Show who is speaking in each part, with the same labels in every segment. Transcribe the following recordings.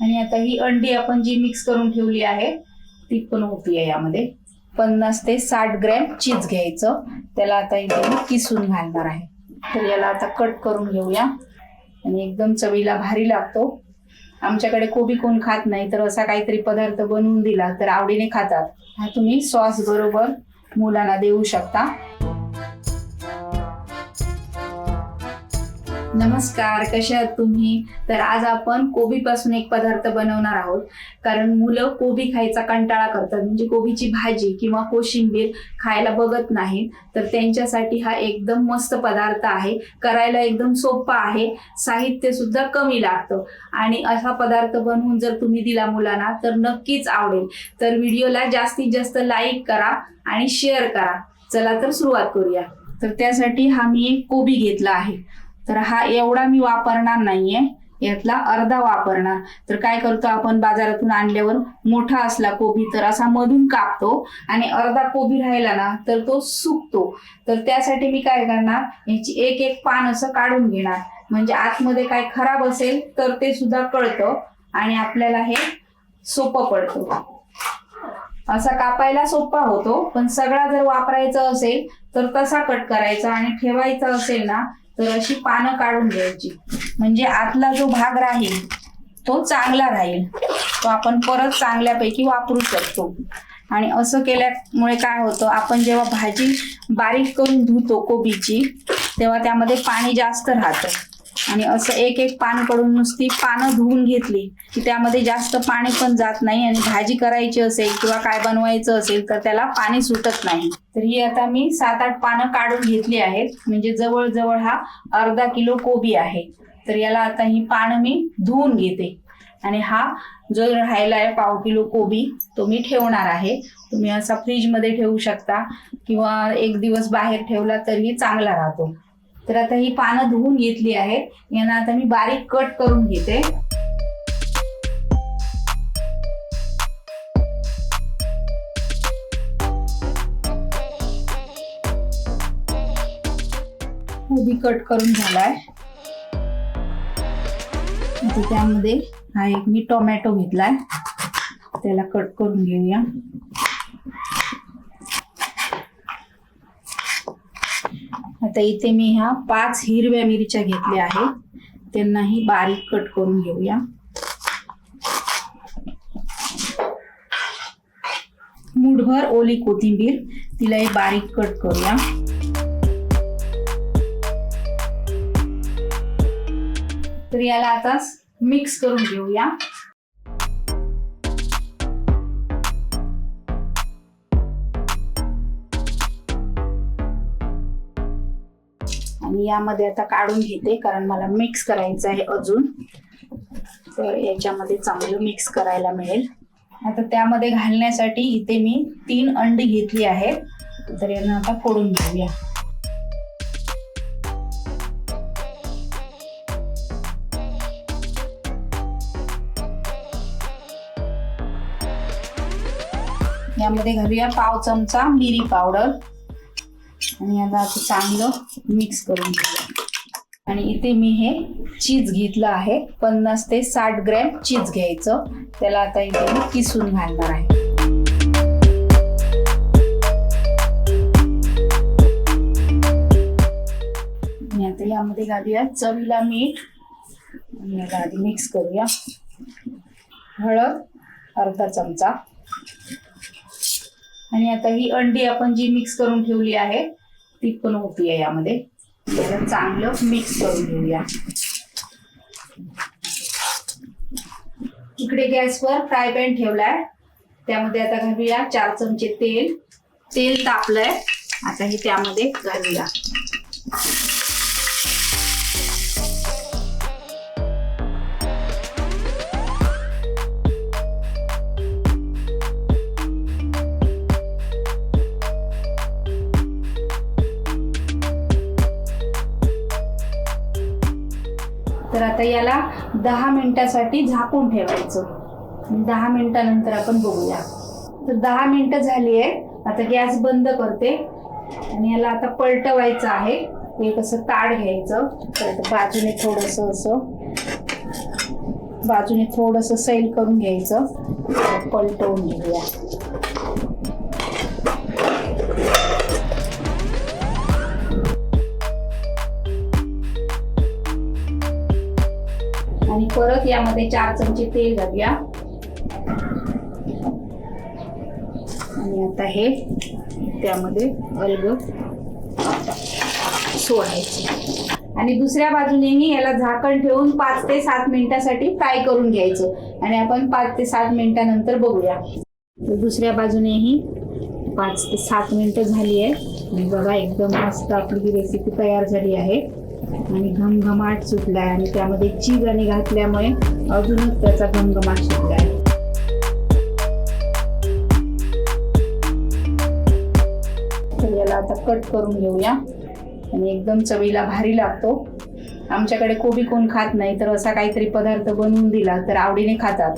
Speaker 1: आणि आता ही अंडी आपण जी मिक्स करून ठेवली आहे ती पण होती आहे यामध्ये. पन्नास ते साठ ग्रॅम चीज घ्यायचं. त्याला आता इथे मी किसून घालणार आहे. तर याला आता कट करून घेऊया. आणि एकदम चवीला भारी लागतो. आमच्याकडे कोबी कोण खात नाही तर असा काहीतरी पदार्थ बनवून दिला तर आवडीने खातात. हा तुम्ही सॉस बरोबर मुलांना देऊ शकता. नमस्कार कशा आहात तुम्ही? तर आज आपण कोबी पासून एक पदार्थ बनवणार आहोत. कारण मुलं कोबी खायचा कंटाळा करतात. म्हणजे कोबीची भाजी किंवा कोशिंबीर खायला बघत नाहीत. तर त्यांच्यासाठी हा एकदम मस्त पदार्थ आहे. करायला एकदम सोपा आहे. साहित्य सुद्धा कमी लागतं. आणि असा पदार्थ बनवून जर तुम्ही दिला मुलांना तर नक्कीच आवडेल. तर व्हिडिओला जास्तीत जास्त लाईक करा आणि शेअर करा. चला तर सुरुवात करूया. तर त्यासाठी हा मी एक कोबी घेतला आहे. तर हा एवढा मी वापरणार नाहीये. यातला अर्धा वापरणार. तर काय करतो आपण? बाजारातून आणल्यावर मोठा असला कोबी तर असा मधून कापतो आणि अर्धा कोबी राहिला ना तर तो सुकतो. तर त्यासाठी मी काय करणार? याची एक एक पान असं काढून घेणार. म्हणजे आतमध्ये काय खराब असेल तर ते सुद्धा कळतं आणि आपल्याला हे सोपं पडतं. असा कापायला सोपा होतो पण सगळा जर वापरायचा असेल तर तसा कट करायचा आणि ठेवायचा असेल ना तर अशी पानं काढून घ्यायची. म्हणजे आतला जो भाग राहील तो चांगला राहील. तो आपण परत चांगल्यापैकी वापरू शकतो. आणि असं केल्यामुळे काय होतं आपण जेव्हा भाजी बारीक करून धुतो कोबीची तेव्हा त्यामध्ये पाणी जास्त राहतं. आणि असं एक एक पानकडून नुसती पानं धुवून घेतली की त्यामध्ये जास्त पाणी पण जात नाही आणि भाजी करायची असेल किंवा काय बनवायचं असेल तर त्याला पाणी सुटत नाही. तर ही आता मी सात आठ पानं काढून घेतली आहेत. म्हणजे जवळजवळ हा अर्धा किलो कोबी आहे. तर याला आता ही पानं मी धुवून घेते. आणि हा जो राहिला आहे पाव किलो कोबी तो मी ठेवणार आहे. तुम्ही असा फ्रीजमध्ये ठेवू शकता किंवा एक दिवस बाहेर ठेवला तरीही चांगला राहतो. तर आता ही पानं धुवून घेतली आहेत. यांना आता मी बारीक कट करून घेते. कोबी कट करून झालाय. त्यामध्ये हा एक मी टोमॅटो घेतलाय. त्याला कट करून घेऊया. आता इथे मी ह्या पाच हिरव्या मिरच्या घेतल्या आहेत. त्यांनाही बारीक कट करून घेऊया. मुठभर ओली कोथिंबीर तिलाही बारीक कट करूया. तर याला आता मिक्स करून घेऊया. आणि यामध्ये आता काढून घेते कारण मला मिक्स करायचं आहे अजून. तर याच्यामध्ये चांगलं मिक्स करायला मिळेल. आता त्यामध्ये घालण्यासाठी इथे मी तीन अंडी घेतली आहेत. तर यांना आता फोडून घेऊया. यामध्ये घालूया पाव चमचा मिरी पावडर. आणि आता असं चांगलं मिक्स करून घेऊया. आणि इथे मी हे चीज घेतलं आहे. पन्नास ते साठ ग्रॅम चीज घ्यायचं. त्याला आता इथे मी किसून घालणार आहे. आता यामध्ये घालूया चवीला मीठ. आणि याला आधी मिक्स करूया. हळद अर्धा चमचा. आणि आता ही अंडी आपण जी मिक्स करून ठेवली आहे ती पण होती आहे यामध्ये चांगलं मिक्स करून घेऊया. इकडे गॅसवर फ्राय पॅन ठेवलाय. त्यामध्ये आता घालूया चार चमचे तेल. तेल तापलंय. आता हे त्यामध्ये घालूया. तर आता याला दहा मिनिटासाठी झाकून ठेवायचं. दहा मिनिटानंतर आपण बघूया. तर दहा मिनटं झाली आहे आता गॅस बंद करते. आणि याला आता पलटवायचं आहे. एक असं ताड घ्यायचं. परत बाजूने थोडस असं बाजूने थोडंसं सैल करून घ्यायचं. पलटवून घेऊया. आणि परत यामध्ये चार चमचे तेल घालूया. आणि आता हे त्यामध्ये अलग सोडायचे. आणि दुसऱ्या बाजूनेही याला झाकण ठेवून पाच ते सात मिनिटासाठी फ्राय करून घ्यायचं. आणि आपण पाच ते सात मिनिटानंतर बघूया. दुसऱ्या बाजूनेही पाच ते सात मिनिटं झाली आहे आणि बघा एकदम मस्त आपली ही रेसिपी तयार झाली आहे. आणि घमघमाट सुटला आहे आणि त्यामध्ये चीज आणि घातल्यामुळे अजूनच त्याचा घमघमाट सुटला आहे तर याला आता कट करून घेऊया. आणि एकदम चवीला भारी लागतो. आमच्याकडे कोबी कोण खात नाही तर असा काहीतरी पदार्थ बनवून दिला तर आवडीने खातात.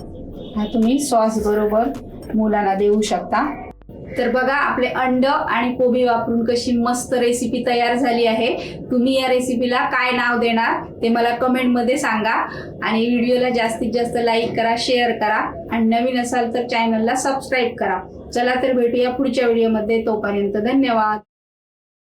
Speaker 1: हा तुम्ही सॉस बरोबर मुलांना देऊ शकता. तर बघा आपले अंड आणि कोबी वापरून कशी मस्त रेसिपी तयार झाली आहे. तुम्ही या रेसिपीला काय नाव देणार ते मला कमेंटमध्ये सांगा. आणि व्हिडिओला जास्तीत जास्त लाईक करा शेअर करा. आणि नवीन असाल तर चॅनलला सबस्क्राईब करा. चला तर भेटूया पुढच्या व्हिडिओमध्ये तोपर्यंत धन्यवाद.